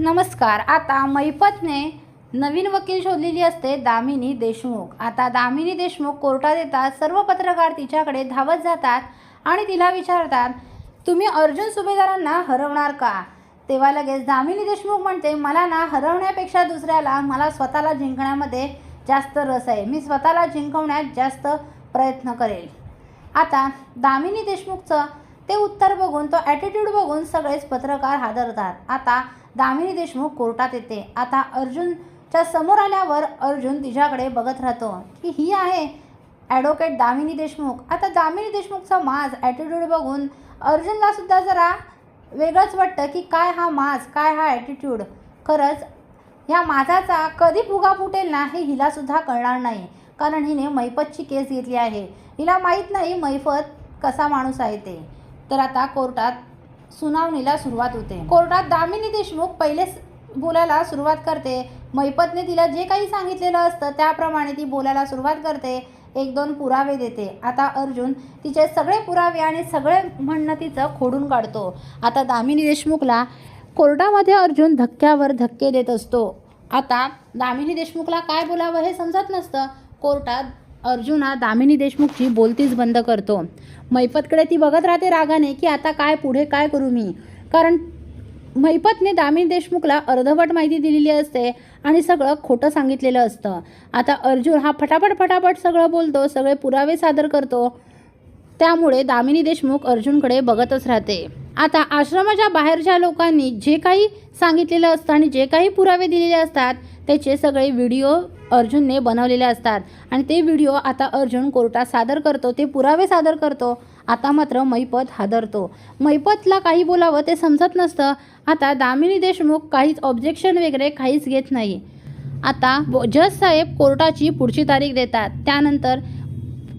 नमस्कार आता मैपतने नवीन वकील शोधलेली असते दामिनी देशमुख. आता दामिनी देशमुख कोर्टात येतात सर्व पत्रकार तिच्याकडे धावत जातात आणि तिला विचारतात तुम्ही अर्जुन सुभेदारांना हरवणार का? तेव्हा लगेच दामिनी देशमुख म्हणते मला ना हरवण्यापेक्षा दुसऱ्याला मला स्वतःला जिंकण्यामध्ये जास्त रस आहे. मी स्वतःला जिंकवण्यात जास्त प्रयत्न करेल. आता दामिनी देशमुखचं ते उत्तर बघून तो ॲटिट्यूड बघून सगळेच पत्रकार हादरतात. आता दामिनी देशमुख कोर्टात येते. आता अर्जुनच्या समोर आल्यावर अर्जुन तिच्याकडे बघत राहतो की ही आहे ॲडव्होकेट दामिनी देशमुख. आता दामिनी देशमुखचा माज ॲटिट्यूड बघून अर्जुनला सुद्धा जरा वेगळंच वाटतं की काय हा माज काय हा ॲटिट्यूड खरंच ह्या माझाचा कधी फुगा फुटेल ना हे हिलासुद्धा कळणार नाही. कारण हिने मैपतची केस घेतली आहे. हिला माहीत नाही मैफत कसा माणूस आहे ते. तर आता कोर्टात सुनावणीला सुरुवात होते. कोर्टात दामिनी देशमुख पहिलेच बोलायला सुरुवात करते. मैपतने तिला जे काही सांगितलेलं असतं त्याप्रमाणे ती बोलायला सुरुवात करते. एक दोन पुरावे देते. आता अर्जुन तिचे सगळे पुरावे आणि सगळे म्हणणं तिचं खोडून काढतो. आता दामिनी देशमुखला कोर्टामध्ये अर्जुन धक्क्यावर धक्के देत असतो. आता दामिनी देशमुखला काय बोलावं हे समजत नसतं. कोर्टात अर्जुन हा दामिनी देशमुखची बोलतीच बंद करतो. मैपतकडे ती बघत राहते रागाने की आता काय पुढे काय करू मी? कारण मैपतने दामिनी देशमुखला अर्धवट माहिती दिलेली असते आणि सगळं खोटं सांगितलेलं असतं. आता अर्जुन हा फटाफट फटाफट सगळं बोलतो सगळे पुरावे सादर करतो. त्यामुळे दामिनी देशमुख अर्जुनकडे बघतच राहते. आता आश्रमाच्या बाहेरच्या लोकांनी जे काही सांगितलेलं असतं आणि जे काही पुरावे दिलेले असतात त्याचे सगळे व्हिडिओ अर्जुनने बनवलेले असतात. आणि ते व्हिडिओ आता अर्जुन कोर्टात सादर करतो ते पुरावे सादर करतो. आता मात्र मैपत हादरतो. मैपतला काही बोलावं ते समजत नसतं. आता दामिनी देशमुख काहीच ऑब्जेक्शन वगैरे काहीच घेत नाही. आता ब- जज साहेब कोर्टाची पुढची तारीख देतात. त्यानंतर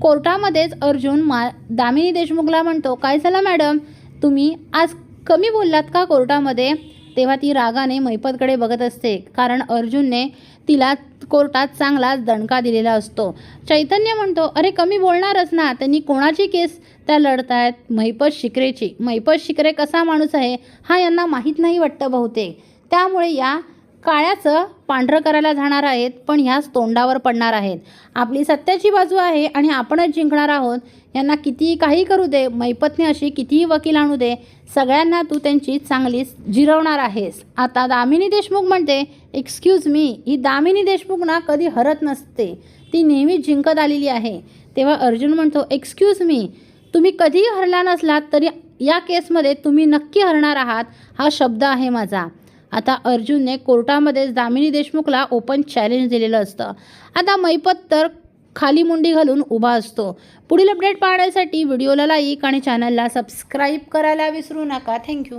कोर्टामध्येच अर्जुन मा दामिनी देशमुखला म्हणतो काय झालं मॅडम? तुम्ही आज कमी बोललात का कोर्टामध्ये? तेव्हा ती रागाने मैपतकडे बघत असते कारण अर्जुनने तिला कोर्टात चांगलाच दणका दिलेला असतो. चैतन्य म्हणतो अरे कमी बोलणारच ना त्यांनी कोणाची केस त्या लढतायत? मैपत शिकरेची. मैपत शिकरे कसा माणूस आहे? हा यांना माहीत नाही वाटतं बहुतेक. त्यामुळे या काळ्याचं पांढरं करायला जाणार आहेत पण ह्याच तोंडावर पडणार आहेत. आपली सत्याची बाजू आहे आणि आपणच जिंकणार आहोत. यांना कितीही काही करू दे मैपत्नी अशी कितीही वकील आणू दे सगळ्यांना तू त्यांची चांगलीच जिरवणार आहेस. आता दामिनी देशमुख म्हणते एक्सक्यूज मी ही दामिनी देशमुख ना कधी हरत नसते. ती नेहमी जिंकत आलेली आहे. तेव्हा अर्जुन म्हणतो एक्सक्यूज मी तुम्ही कधीही हरला नसलात तरी या केसमध्ये तुम्ही नक्की हरणार आहात हा शब्द आहे माझा. आता अर्जुनने कोर्टामध्येच दामिनी देशमुखला ओपन चॅलेंज दिलेलं असतं. आता मैपत तर खाली मुंडी घालून उभा असतो. पुढील अपडेट पाहण्यासाठी व्हिडिओला लाईक आणि चॅनलला सबस्क्राईब करायला विसरू नका. थँक्यू